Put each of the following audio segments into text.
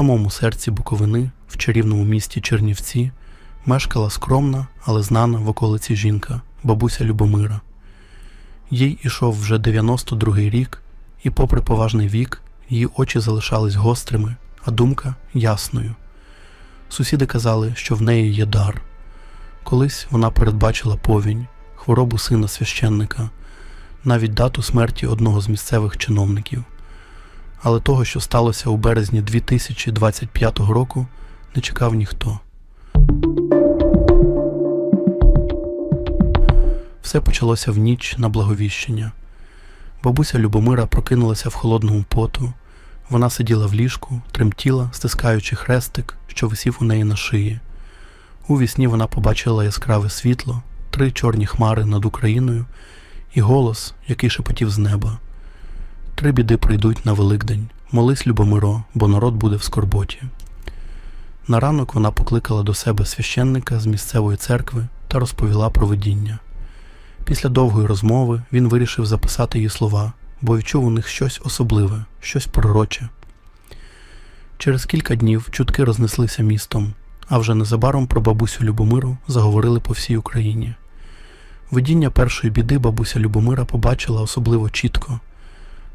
самому серці Буковини, в чарівному місті Чернівці, мешкала скромна, але знана в околиці жінка, бабуся Любомира. Їй ішов вже 92-й рік, і, попри поважний вік, її очі залишались гострими, а думка ясною. Сусіди казали, що в неї є дар. Колись вона передбачила повінь, хворобу сина священника, навіть дату смерті одного з місцевих чиновників. Але того, що сталося у березні 2025 року, не чекав ніхто. Все почалося в ніч на благовіщення. Бабуся Любомира прокинулася в холодному поту. Вона сиділа в ліжку, тремтіла, стискаючи хрестик, що висів у неї на шиї. У вісні вона побачила яскраве світло, три чорні хмари над Україною і голос, який шепотів з неба. Три біди прийдуть на Великдень. Молись, Любомиро, бо народ буде в скорботі. На ранок вона покликала до себе священника з місцевої церкви та розповіла про видіння. Після довгої розмови він вирішив записати її слова, бо відчув у них щось особливе, щось пророче. Через кілька днів чутки рознеслися містом, а вже незабаром про бабусю Любомиру заговорили по всій Україні. Видіння першої біди бабуся Любомира побачила особливо чітко.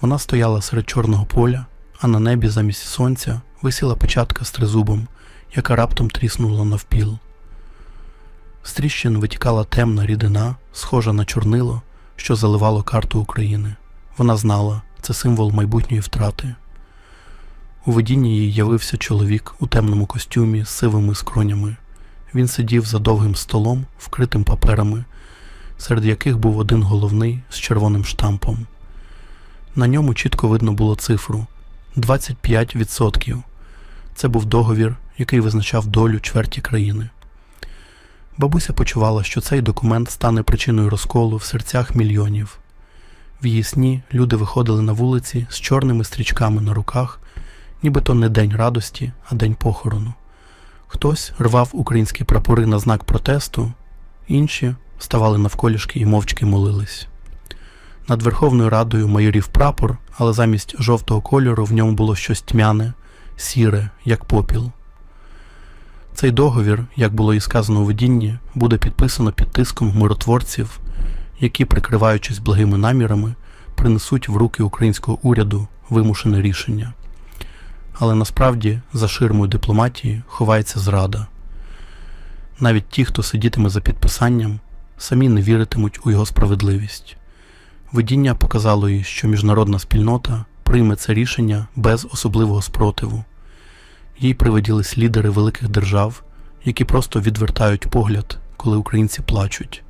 Вона стояла серед чорного поля, а на небі замість сонця висіла печатка з тризубом, яка раптом тріснула навпіл. З тріщин витікала темна рідина, схожа на чорнило, що заливало карту України. Вона знала, це символ майбутньої втрати. У видінні їй явився чоловік у темному костюмі з сивими скронями. Він сидів за довгим столом, вкритим паперами, серед яких був один головний з червоним штампом. На ньому чітко видно було цифру 25%. Це був договір, який визначав долю чверті країни. Бабуся почувала, що цей документ стане причиною розколу в серцях мільйонів. В її сні люди виходили на вулиці з чорними стрічками на руках, нібито не день радості, а день похорону. Хтось рвав українські прапори на знак протесту, інші ставали навколішки і мовчки молились. Над Верховною Радою майорів прапор, але замість жовтого кольору в ньому було щось тьмяне, сіре, як попіл. Цей договір, як було і сказано у видінні, буде підписано під тиском миротворців, які, прикриваючись благими намірами, принесуть в руки українського уряду вимушене рішення. Але насправді за ширмою дипломатії ховається зрада. Навіть ті, хто сидітиме за підписанням, самі не віритимуть у його справедливість. Видіння показало їй, що міжнародна спільнота прийме це рішення без особливого спротиву. Їй привиділись лідери великих держав, які просто відвертають погляд, коли українці плачуть.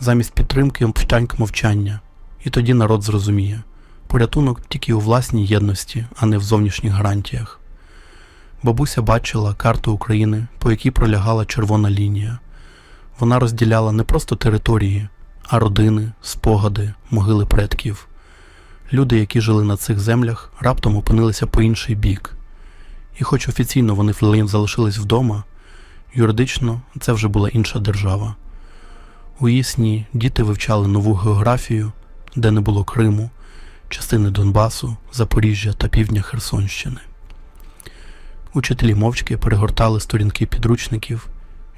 Замість підтримки втяньк мовчання, і тоді народ зрозуміє порятунок тільки у власній єдності, а не в зовнішніх гарантіях. Бабуся бачила карту України, по якій пролягала червона лінія. Вона розділяла не просто території, а родини, спогади, могили предків. Люди, які жили на цих землях, раптом опинилися по інший бік. І хоч офіційно вони залишились вдома, юридично це вже була інша держава. У її діти вивчали нову географію, де не було Криму, частини Донбасу, Запоріжжя та півдня Херсонщини. Учителі мовчки перегортали сторінки підручників,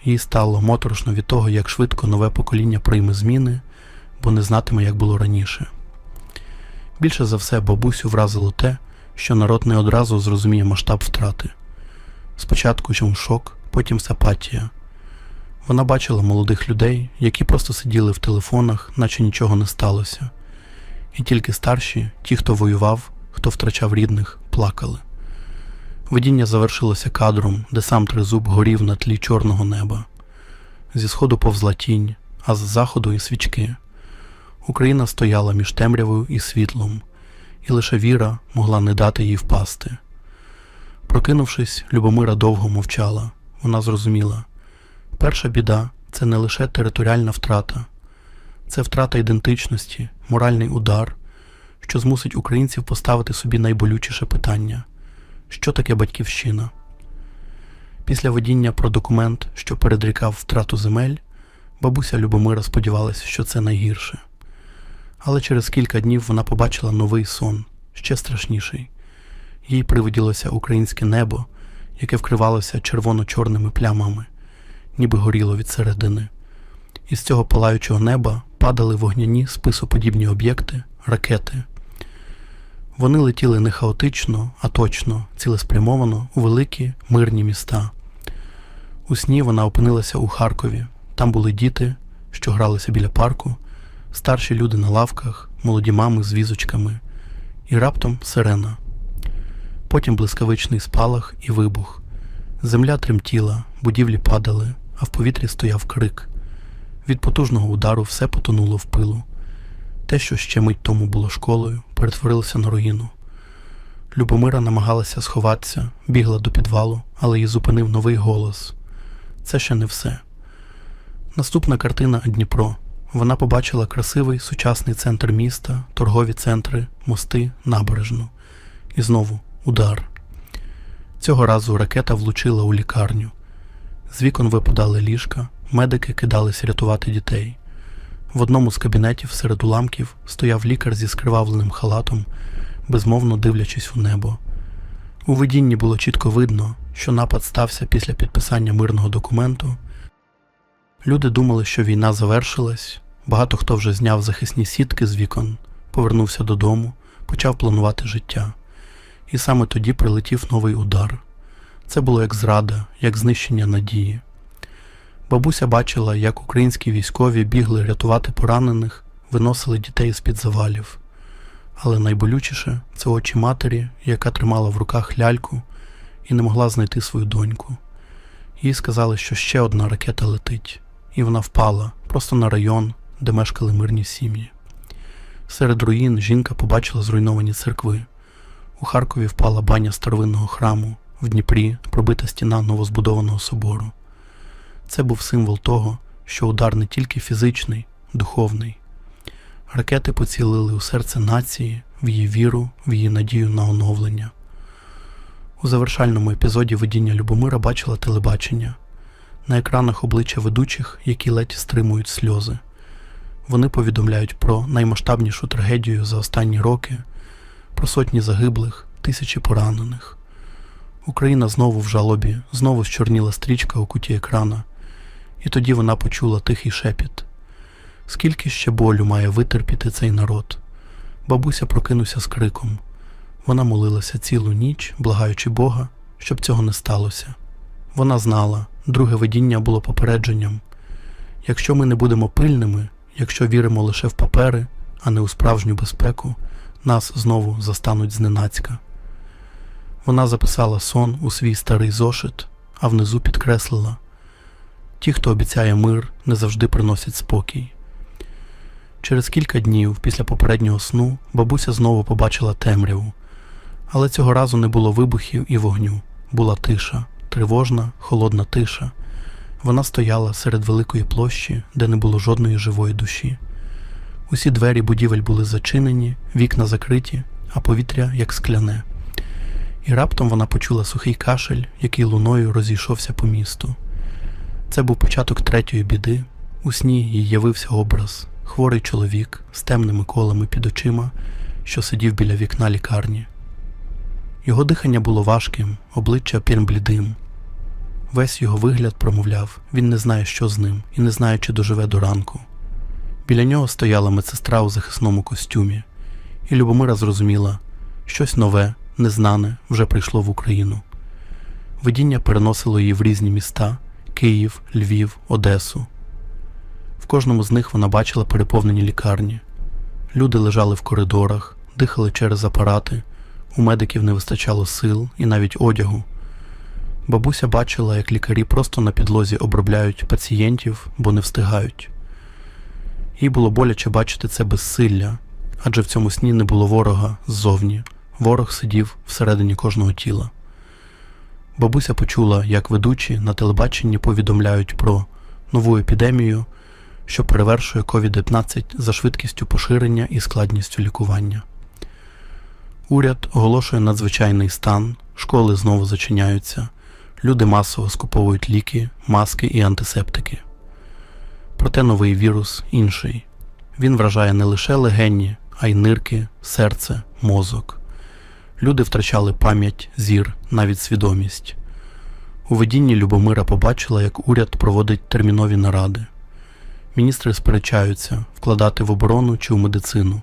їй стало моторошно від того, як швидко нове покоління прийме зміни, бо не знатиме, як було раніше. Більше за все бабусю вразило те, що народ не одразу зрозуміє масштаб втрати. Спочатку чому шок, потім сапатія. Вона бачила молодих людей, які просто сиділи в телефонах, наче нічого не сталося. І тільки старші, ті, хто воював, хто втрачав рідних, плакали. Видіння завершилося кадром, де сам тризуб горів на тлі чорного неба. Зі сходу повзла тінь, а з заходу і свічки. Україна стояла між темрявою і світлом, і лише віра могла не дати їй впасти. Прокинувшись, Любомира довго мовчала. Вона зрозуміла перша біда це не лише територіальна втрата, це втрата ідентичності, моральний удар, що змусить українців поставити собі найболючіше питання що таке батьківщина. Після водіння про документ, що передрікав втрату земель, бабуся Любомира сподівалася, що це найгірше. Але через кілька днів вона побачила новий сон, ще страшніший. Їй привиділося українське небо, яке вкривалося червоно-чорними плямами, ніби горіло від середини. Із цього палаючого неба падали вогняні списоподібні об'єкти, ракети. Вони летіли не хаотично, а точно, цілеспрямовано у великі мирні міста. У сні вона опинилася у Харкові. Там були діти, що гралися біля парку, старші люди на лавках, молоді мами з візочками, і раптом сирена. Потім блискавичний спалах і вибух. Земля тремтіла, будівлі падали, а в повітрі стояв крик. Від потужного удару все потонуло в пилу. Те, що ще мить тому було школою, перетворилося на руїну. Любомира намагалася сховатися, бігла до підвалу, але її зупинив новий голос. Це ще не все. Наступна картина Дніпро. Вона побачила красивий сучасний центр міста, торгові центри, мости, набережну. І знову удар. Цього разу ракета влучила у лікарню. З вікон випадали ліжка, медики кидались рятувати дітей. В одному з кабінетів серед уламків стояв лікар зі скривавленим халатом, безмовно дивлячись у небо. У видінні було чітко видно, що напад стався після підписання мирного документу. Люди думали, що війна завершилась, багато хто вже зняв захисні сітки з вікон, повернувся додому, почав планувати життя. І саме тоді прилетів новий удар. Це було як зрада, як знищення надії. Бабуся бачила, як українські військові бігли рятувати поранених, виносили дітей з-під завалів. Але найболючіше це очі матері, яка тримала в руках ляльку і не могла знайти свою доньку. Їй сказали, що ще одна ракета летить, і вона впала просто на район, де мешкали мирні сім'ї. Серед руїн жінка побачила зруйновані церкви. У Харкові впала баня старовинного храму, в Дніпрі пробита стіна новозбудованого собору. Це був символ того, що удар не тільки фізичний, духовний. Ракети поцілили у серце нації, в її віру, в її надію на оновлення. У завершальному епізоді видіння Любомира бачила телебачення на екранах обличчя ведучих, які ледь стримують сльози. Вони повідомляють про наймасштабнішу трагедію за останні роки, про сотні загиблих, тисячі поранених. Україна знову в жалобі, знову щорніла стрічка у куті екрана, і тоді вона почула тихий шепіт. Скільки ще болю має витерпіти цей народ? Бабуся прокинувся з криком. Вона молилася цілу ніч, благаючи Бога, щоб цього не сталося. Вона знала, друге видіння було попередженням. Якщо ми не будемо пильними, якщо віримо лише в папери, а не у справжню безпеку, нас знову застануть зненацька. Вона записала сон у свій старий зошит, а внизу підкреслила ті, хто обіцяє мир, не завжди приносять спокій. Через кілька днів після попереднього сну бабуся знову побачила темряву, але цього разу не було вибухів і вогню, була тиша, тривожна, холодна тиша. Вона стояла серед великої площі, де не було жодної живої душі. Усі двері будівель були зачинені, вікна закриті, а повітря як скляне. І раптом вона почула сухий кашель, який луною розійшовся по місту. Це був початок третьої біди. У сні їй явився образ хворий чоловік з темними колами під очима, що сидів біля вікна лікарні. Його дихання було важким, обличчя блідим. Весь його вигляд промовляв, він не знає, що з ним, і не знає, чи доживе до ранку. Біля нього стояла медсестра у захисному костюмі, і Любомира зрозуміла, щось нове, незнане вже прийшло в Україну. Видіння переносило її в різні міста Київ, Львів, Одесу. В кожному з них вона бачила переповнені лікарні. Люди лежали в коридорах, дихали через апарати, у медиків не вистачало сил і навіть одягу. Бабуся бачила, як лікарі просто на підлозі обробляють пацієнтів, бо не встигають. Їй було боляче бачити це безсилля, адже в цьому сні не було ворога ззовні. Ворог сидів всередині кожного тіла. Бабуся почула, як ведучі на телебаченні повідомляють про нову епідемію, що перевершує COVID-19 за швидкістю поширення і складністю лікування. Уряд оголошує надзвичайний стан, школи знову зачиняються, люди масово скуповують ліки, маски і антисептики. Проте новий вірус інший. Він вражає не лише легені, а й нирки, серце, мозок. Люди втрачали пам'ять, зір, навіть свідомість. У видінні Любомира побачила, як уряд проводить термінові наради. Міністри сперечаються вкладати в оборону чи в медицину.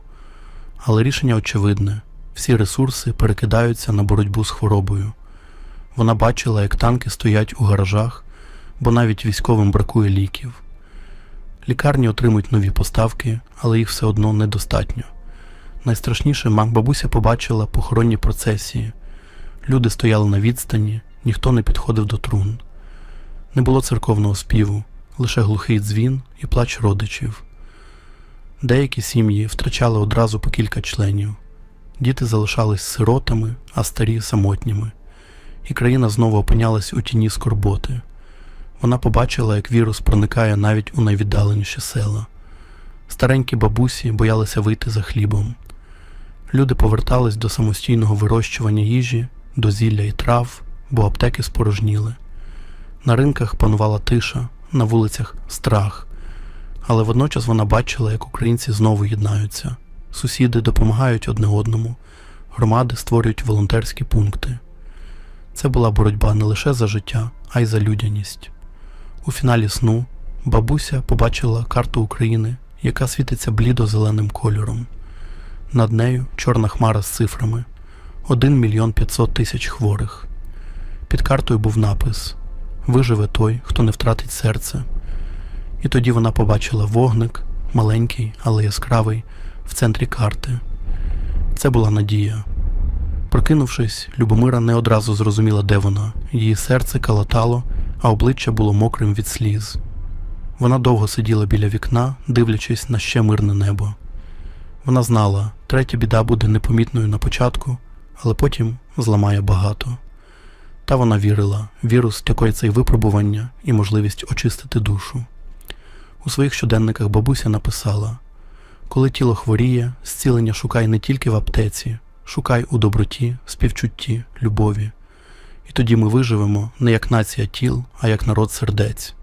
Але рішення очевидне всі ресурси перекидаються на боротьбу з хворобою. Вона бачила, як танки стоять у гаражах, бо навіть військовим бракує ліків. Лікарні отримують нові поставки, але їх все одно недостатньо. Найстрашніше бабуся побачила похоронні процесії. Люди стояли на відстані, ніхто не підходив до трун. Не було церковного співу, лише глухий дзвін і плач родичів. Деякі сім'ї втрачали одразу по кілька членів. Діти залишались сиротами, а старі самотніми. І країна знову опинялась у тіні скорботи. Вона побачила, як вірус проникає навіть у найвіддаленіші села. Старенькі бабусі боялися вийти за хлібом. Люди повертались до самостійного вирощування їжі, до зілля і трав, бо аптеки спорожніли. На ринках панувала тиша, на вулицях страх. Але водночас вона бачила, як українці знову єднаються. Сусіди допомагають одне одному, громади створюють волонтерські пункти. Це була боротьба не лише за життя, а й за людяність. У фіналі сну бабуся побачила карту України, яка світиться блідо-зеленим кольором. Над нею чорна хмара з цифрами 1 мільйон 500 тисяч хворих. Під картою був напис Виживе той, хто не втратить серце. І тоді вона побачила вогник, маленький, але яскравий, в центрі карти. Це була надія. Прокинувшись, Любомира не одразу зрозуміла, де вона. Її серце калатало, а обличчя було мокрим від сліз. Вона довго сиділа біля вікна, дивлячись на ще мирне небо. Вона знала, третя біда буде непомітною на початку, але потім зламає багато. Та вона вірила, вірус такої це й випробування і можливість очистити душу. У своїх щоденниках бабуся написала: Коли тіло хворіє, зцілення шукай не тільки в аптеці, шукай у доброті, співчутті, любові. І тоді ми виживемо не як нація тіл, а як народ сердець.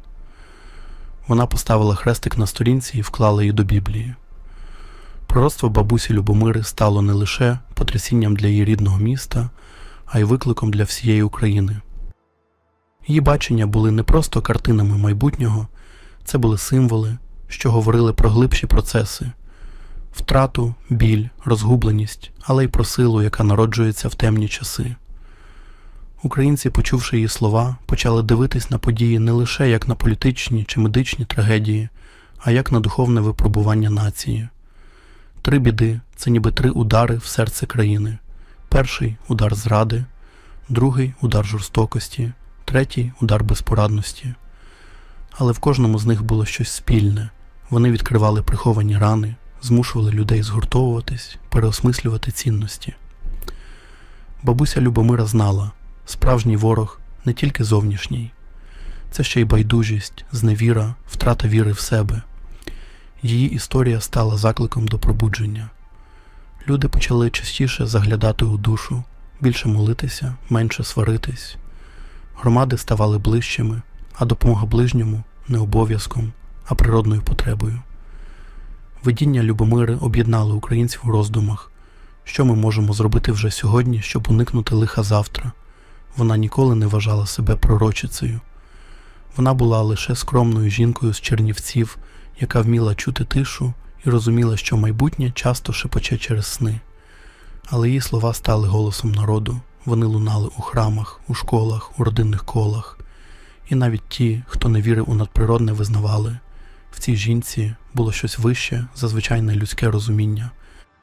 Вона поставила хрестик на сторінці і вклала її до Біблії. Пророцтво бабусі Любомири стало не лише потрясінням для її рідного міста, а й викликом для всієї України. Її бачення були не просто картинами майбутнього, це були символи, що говорили про глибші процеси, втрату, біль, розгубленість, але й про силу, яка народжується в темні часи. Українці, почувши її слова, почали дивитись на події не лише як на політичні чи медичні трагедії, а як на духовне випробування нації. Три біди це ніби три удари в серце країни. Перший удар зради, другий удар жорстокості, третій удар безпорадності. Але в кожному з них було щось спільне. Вони відкривали приховані рани, змушували людей згуртовуватись, переосмислювати цінності. Бабуся Любомира знала, справжній ворог не тільки зовнішній, це ще й байдужість, зневіра, втрата віри в себе. Її історія стала закликом до пробудження. Люди почали частіше заглядати у душу, більше молитися, менше сваритись. Громади ставали ближчими, а допомога ближньому не обов'язком, а природною потребою. Видіння Любомири об'єднали українців у роздумах, що ми можемо зробити вже сьогодні, щоб уникнути лиха завтра. Вона ніколи не вважала себе пророчицею. Вона була лише скромною жінкою з чернівців, яка вміла чути тишу і розуміла, що майбутнє часто шепоче через сни. Але її слова стали голосом народу, вони лунали у храмах, у школах, у родинних колах. І навіть ті, хто не вірив у надприродне, визнавали в цій жінці було щось вище за звичайне людське розуміння,